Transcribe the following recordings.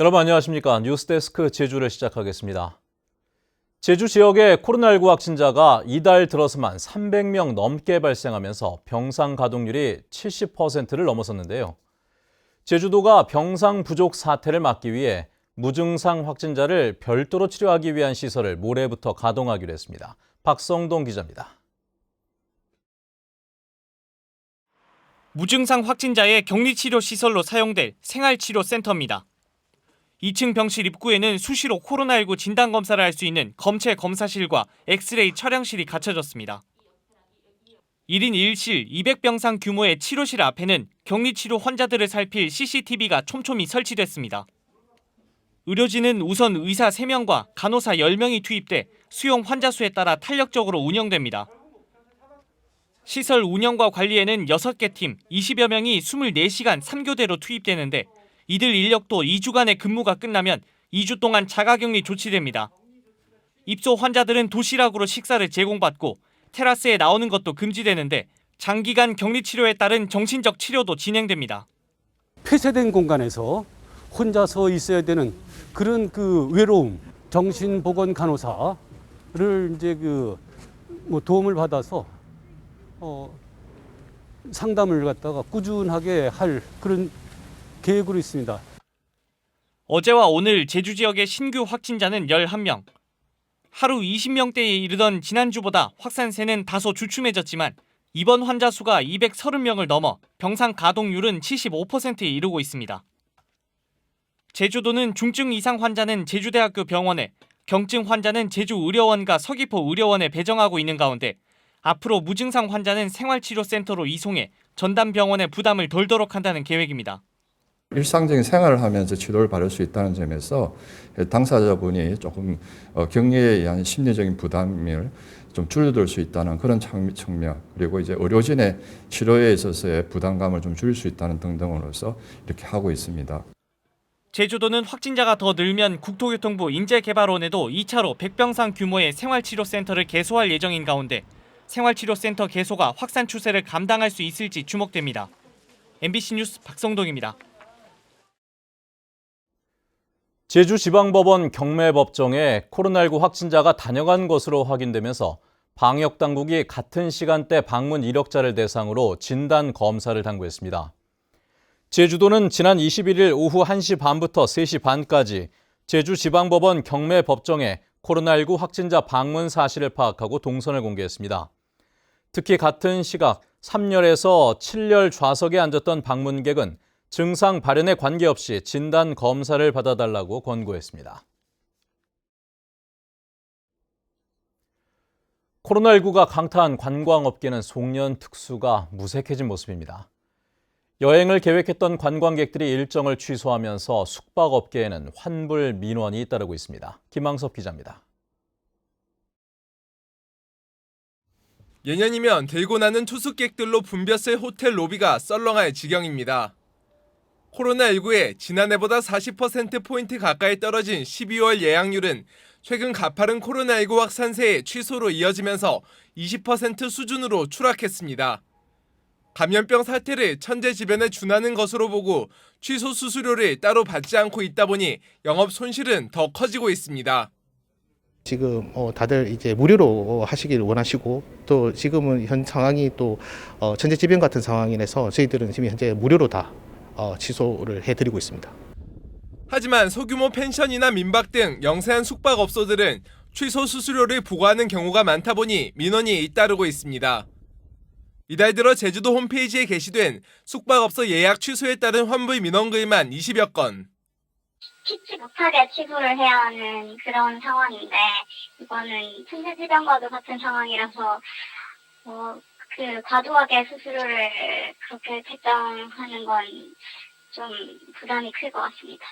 여러분 안녕하십니까. 뉴스데스크 제주를 시작하겠습니다. 제주 지역의 코로나19 확진자가 이달 들어서만 300명 넘게 발생하면서 병상 가동률이 70%를 넘어섰는데요. 제주도가 병상 부족 사태를 막기 위해 무증상 확진자를 별도로 치료하기 위한 시설을 모레부터 가동하기로 했습니다. 박성동 기자입니다. 무증상 확진자의 격리치료 시설로 사용될 생활치료센터입니다. 2층 병실 입구에는 수시로 코로나19 진단 검사를 할 수 있는 검체 검사실과 엑스레이 촬영실이 갖춰졌습니다. 1인 1실 200병상 규모의 치료실 앞에는 격리 치료 환자들을 살필 CCTV가 촘촘히 설치됐습니다. 의료진은 우선 의사 3명과 간호사 10명이 투입돼 수용 환자 수에 따라 탄력적으로 운영됩니다. 시설 운영과 관리에는 6개 팀 20여 명이 24시간 3교대로 투입되는데 이들 인력도 2주간의 근무가 끝나면 2주 동안 자가격리 조치됩니다. 입소 환자들은 도시락으로 식사를 제공받고 테라스에 나오는 것도 금지되는데 장기간 격리 치료에 따른 정신적 치료도 진행됩니다. 폐쇄된 공간에서 혼자서 있어야 되는 그런 그 외로움, 정신보건 간호사를 이제 그 뭐 도움을 받아서 어 상담을 갖다가 꾸준하게 할 그런 계획으로 있습니다. 어제와 오늘 제주 지역의 신규 확진자는 11명. 하루 20명대에 이르던 지난주보다 확산세는 다소 주춤해졌지만 입원 환자 수가 230명을 넘어 병상 가동률은 75%에 이르고 있습니다. 제주도는 중증 이상 환자는 제주대학교 병원에, 경증 환자는 제주의료원과 서귀포 의료원에 배정하고 있는 가운데 앞으로 무증상 환자는 생활치료센터로 이송해 전담 병원의 부담을 덜도록 한다는 계획입니다. 일상적인 생활을 하면서 치료를 받을 수 있다는 점에서 당사자분이 조금 어, 격리에 의한 심리적인 부담을 좀 줄여들 수 있다는 그런 창- 측면 그리고 이제 의료진의 치료에 있어서의 부담감을 좀 줄일 수 있다는 등등으로서 이렇게 하고 있습니다. 제주도는 확진자가 더 늘면 국토교통부 인재개발원에도 2차로 100병상 규모의 생활치료센터를 개소할 예정인 가운데 생활치료센터 개소가 확산 추세를 감당할 수 있을지 주목됩니다. MBC 뉴스 박성동입니다. 제주지방법원 경매법정에 코로나19 확진자가 다녀간 것으로 확인되면서 방역당국이 같은 시간대 방문 이력자를 대상으로 진단 검사를 당부했습니다. 제주도는 지난 21일 오후 1시 반부터 3시 반까지 제주지방법원 경매법정에 코로나19 확진자 방문 사실을 파악하고 동선을 공개했습니다. 특히 같은 시각 3열에서 7열 좌석에 앉았던 방문객은 증상 발현에 관계없이 진단 검사를 받아달라고 권고했습니다. 코로나19가 강타한 관광업계는 송년 특수가 무색해진 모습입니다. 여행을 계획했던 관광객들이 일정을 취소하면서 숙박업계에는 환불 민원이 잇따르고 있습니다. 김항섭 기자입니다. 예년이면 들고 나는 투숙객들로 붐볐을 호텔 로비가 썰렁할 지경입니다. 코로나19에 지난해보다 40%포인트 가까이 떨어진 12월 예약률은 최근 가파른 코로나19 확산세의 취소로 이어지면서 20% 수준으로 추락했습니다. 감염병 사태를 천재지변에 준하는 것으로 보고 취소 수수료를 따로 받지 않고 있다 보니 영업 손실은 더 커지고 있습니다. 지금 어, 다들 이제 무료로 하시길 원하시고 또 지금은 현 상황이 또 어, 천재지변 같은 상황이라서 저희들은 지금 현재 무료로 다 어, 취소를 해드리고 있습니다. 하지만 소규모 펜션이나 민박 등 영세한 숙박업소들은 취소 수수료를 부과하는 경우가 많다 보니 민원이 잇따르고 있습니다. 이달 들어 제주도 홈페이지에 게시된 숙박업소 예약 취소에 따른 환불 민원 글만 20여 건. 피치 못하게 취소를 해야 하는 그런 상황인데 이거는 천재지변과도 같은 상황이라서 어, 그 과도하게 수수료를 그렇게 책정하는 건 좀 부담이 클 것 같습니다.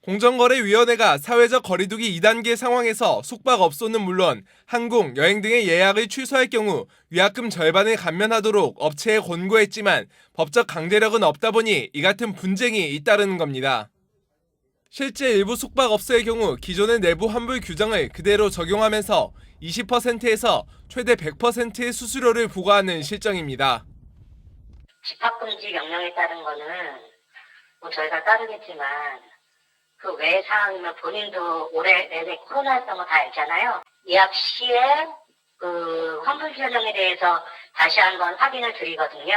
공정거래위원회가 사회적 거리두기 2단계 상황에서 숙박업소는 물론 항공, 여행 등의 예약을 취소할 경우 위약금 절반을 감면하도록 업체에 권고했지만 법적 강제력은 없다 보니 이 같은 분쟁이 잇따르는 겁니다. 실제 일부 숙박업소의 경우 기존의 내부 환불 규정을 그대로 적용하면서 20%에서 최대 100%의 수수료를 부과하는 실정입니다. 집합금지 명령에 따른 거는 뭐 저희가 따르겠지만 그외 상황이면 본인도 올해 내내 코로나였던 거 다 알잖아요. 예약 시에 그 환불 결정에 대해서 다시 한번 확인을 드리거든요.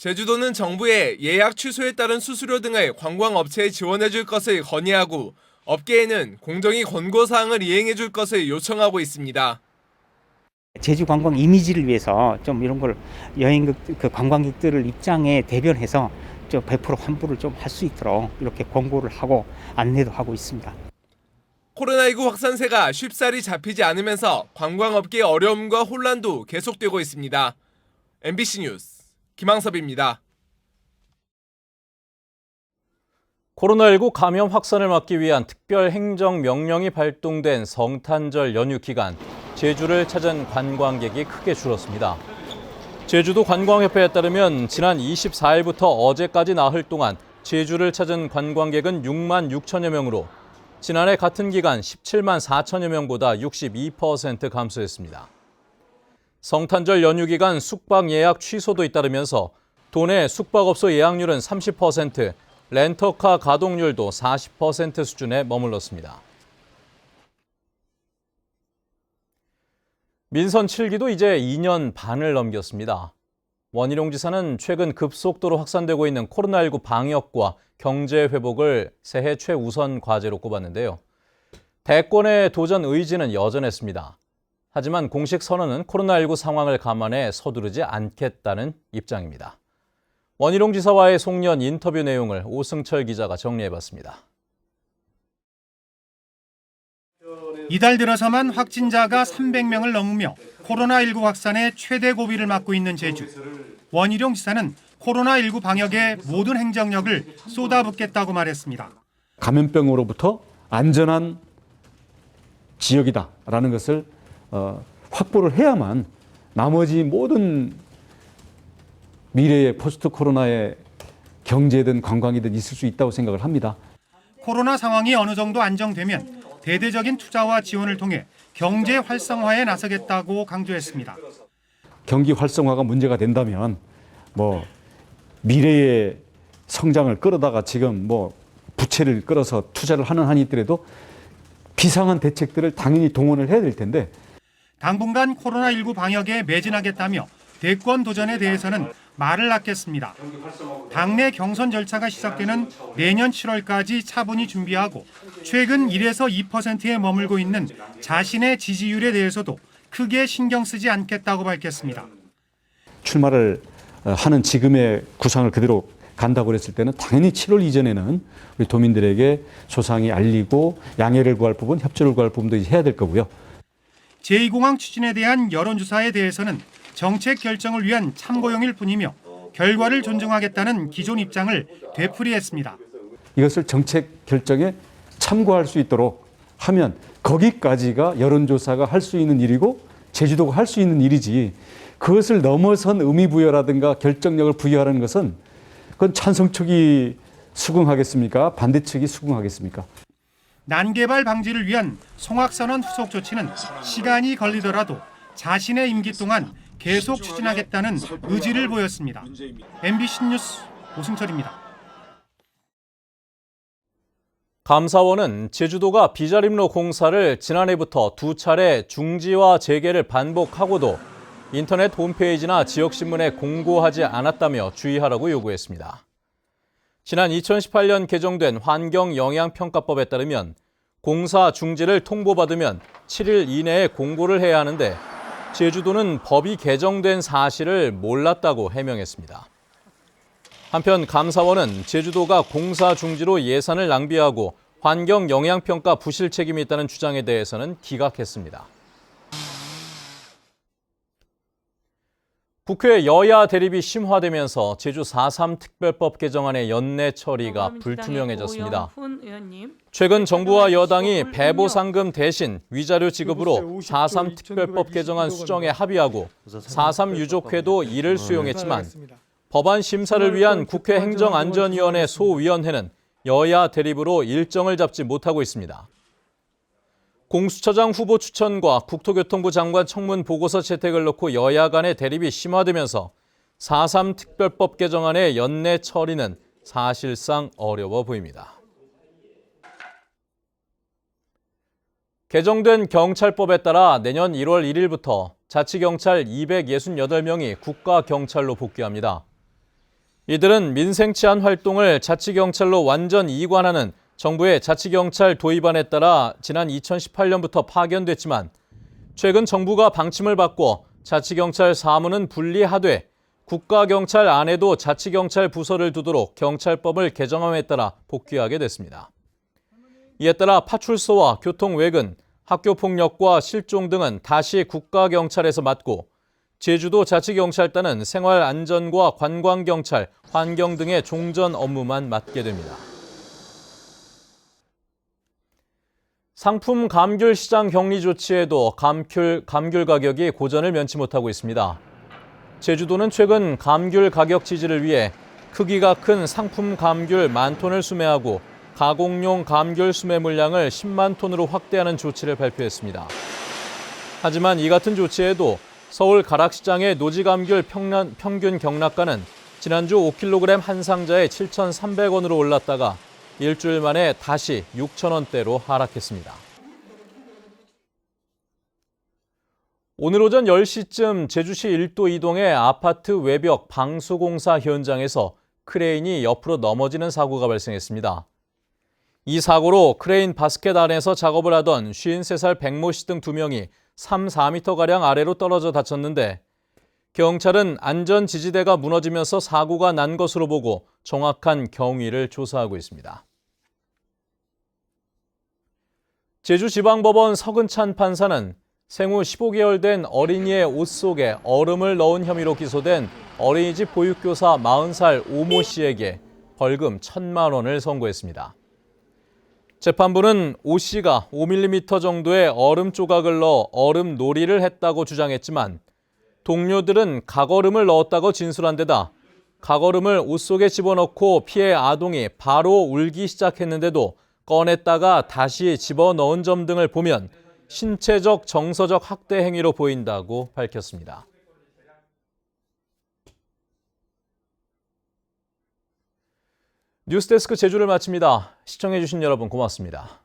제주도는 정부에 예약 취소에 따른 수수료 등을 관광업체에 지원해 줄 것을 건의하고 업계에는 공정위 권고 사항을 이행해 줄 것을 요청하고 있습니다. 제주 관광 이미지를 위해서 좀 이런 걸 여행객 그 관광객들을 입장에 대변해서 좀 100% 환불을 좀 할 수 있도록 이렇게 권고를 하고 안내도 하고 있습니다. 코로나19 확산세가 쉽사리 잡히지 않으면서 관광업계의 어려움과 혼란도 계속되고 있습니다. MBC 뉴스 김항섭입니다. 코로나19 감염 확산을 막기 위한 특별 행정 명령이 발동된 성탄절 연휴 기간 제주를 찾은 관광객이 크게 줄었습니다. 제주도 관광협회에 따르면 지난 24일부터 어제까지 나흘 동안 제주를 찾은 관광객은 6만 6천여 명으로 지난해 같은 기간 17만 4천여 명보다 62% 감소했습니다. 성탄절 연휴 기간 숙박 예약 취소도 잇따르면서 도내 숙박업소 예약률은 30%, 렌터카 가동률도 40% 수준에 머물렀습니다. 민선 7기도 이제 2년 반을 넘겼습니다. 원희룡 지사는 최근 급속도로 확산되고 있는 코로나19 방역과 경제 회복을 새해 최우선 과제로 꼽았는데요. 대권의 도전 의지는 여전했습니다. 하지만 공식 선언은 코로나19 상황을 감안해 서두르지 않겠다는 입장입니다. 원희룡 지사와의 송년 인터뷰 내용을 오승철 기자가 정리해봤습니다. 이달 들어서만 확진자가 300명을 넘으며 코로나19 확산의 최대 고비를 맞고 있는 제주. 원희룡 지사는 코로나19 방역에 모든 행정력을 쏟아붓겠다고 말했습니다. 감염병으로부터 안전한 지역이다라는 것을 어, 확보를 해야만 나머지 모든 미래의 포스트 코로나의 경제든 관광이든 있을 수 있다고 생각을 합니다. 코로나 상황이 어느 정도 안정되면 대대적인 투자와 지원을 통해 경제 활성화에 나서겠다고 강조했습니다. 경기 활성화가 문제가 된다면 뭐 미래의 성장을 끌어다가 지금 뭐 부채를 끌어서 투자를 하는 한이 있더라도 비상한 대책들을 당연히 동원을 해야 될 텐데 당분간 코로나19 방역에 매진하겠다며 대권 도전에 대해서는 말을 낳겠습니다. 당내 경선 절차가 시작되는 내년 7월까지 차분히 준비하고 최근 1에서 2%에 머물고 있는 자신의 지지율에 대해서도 크게 신경 쓰지 않겠다고 밝혔습니다. 출마를 어, 하는 지금의 구상을 그대로 간다고 그랬을 때는 당연히 7월 이전에는 우리 도민들에게 소상히 알리고 양해를 구할 부분, 협조를 구할 부분도 이제 해야 될 거고요. 제2공항 추진에 대한 여론조사에 대해서는 정책 결정을 위한 참고용일 뿐이며 결과를 존중하겠다는 기존 입장을 되풀이했습니다. 이것을 정책 결정에 참고할 수 있도록 하면 거기까지가 여론조사가 할 수 있는 일이고 제주도가 할 수 있는 일이지 그것을 넘어선 의미 부여라든가 결정력을 부여하는 것은 그건 찬성 측이 수긍하겠습니까? 반대 측이 수긍하겠습니까? 난개발 방지를 위한 송악선언 후속 조치는 시간이 걸리더라도 자신의 임기 동안 계속 추진하겠다는 의지를 보였습니다. MBC 뉴스 오승철입니다. 감사원은 제주도가 비자림로 공사를 지난해부터 두 차례 중지와 재개를 반복하고도 인터넷 홈페이지나 지역신문에 공고하지 않았다며 주의하라고 요구했습니다. 지난 2018년 개정된 환경영향평가법에 따르면 공사 중지를 통보받으면 7일 이내에 공고를 해야 하는데 제주도는 법이 개정된 사실을 몰랐다고 해명했습니다. 한편 감사원은 제주도가 공사 중지로 예산을 낭비하고 환경 영향평가 부실 책임이 있다는 주장에 대해서는 기각했습니다. 국회 여야 대립이 심화되면서 제주 4.3 특별법 개정안의 연내 처리가 불투명해졌습니다. 최근 정부와 여당이 배보 상금 대신 위자료 지급으로 4.3 특별법 개정안 수정에 합의하고 4.3 유족회도 이를 수용했지만 법안 심사를 위한 국회 행정안전위원회 소위원회는 여야 대립으로 일정을 잡지 못하고 있습니다. 공수처장 후보 추천과 국토교통부 장관 청문 보고서 채택을 놓고 여야 간의 대립이 심화되면서 4.3 특별법 개정안의 연내 처리는 사실상 어려워 보입니다. 개정된 경찰법에 따라 내년 1월 1일부터 자치경찰 268명이 국가경찰로 복귀합니다. 이들은 민생치안 활동을 자치경찰로 완전 이관하는 정부의 자치경찰 도입안에 따라 지난 2018년부터 파견됐지만 최근 정부가 방침을 바꿔 자치경찰 사무는 분리하되 국가경찰 안에도 자치경찰 부서를 두도록 경찰법을 개정함에 따라 복귀하게 됐습니다. 이에 따라 파출소와 교통 외근, 학교 폭력과 실종 등은 다시 국가경찰에서 맡고 제주도 자치경찰단은 생활안전과 관광경찰, 환경 등의 종전 업무만 맡게 됩니다. 상품 감귤 시장 격리 조치에도 감귤, 감귤 가격이 고전을 면치 못하고 있습니다. 제주도는 최근 감귤 가격 지지를 위해 크기가 큰 상품 감귤 만 톤을 수매하고 가공용 감귤 수매 물량을 10만 톤으로 확대하는 조치를 발표했습니다. 하지만 이 같은 조치에도 서울 가락시장의 노지감귤 평균 경락가는 지난주 5kg 한 상자에 7,300원으로 올랐다가 일주일 만에 다시 6,000원대로 하락했습니다. 오늘 오전 10시쯤 제주시 1도 이동의 아파트 외벽 방수공사 현장에서 크레인이 옆으로 넘어지는 사고가 발생했습니다. 이 사고로 크레인 바스켓 안에서 작업을 하던 53살 백모 씨 등 2명이 3, 4m가량 아래로 떨어져 다쳤는데 경찰은 안전 지지대가 무너지면서 사고가 난 것으로 보고 정확한 경위를 조사하고 있습니다. 제주지방법원 서근찬 판사는 생후 15개월 된 어린이의 옷 속에 얼음을 넣은 혐의로 기소된 어린이집 보육교사 40살 오모 씨에게 벌금 1천만 원을 선고했습니다. 재판부는 오 씨가 5mm 정도의 얼음 조각을 넣어 얼음 놀이를 했다고 주장했지만 동료들은 각얼음을 넣었다고 진술한 데다 각얼음을 옷 속에 집어넣고 피해 아동이 바로 울기 시작했는데도 꺼냈다가 다시 집어넣은 점 등을 보면 신체적 정서적 학대 행위로 보인다고 밝혔습니다. 뉴스데스크 제주를 마칩니다. 시청해주신 여러분 고맙습니다.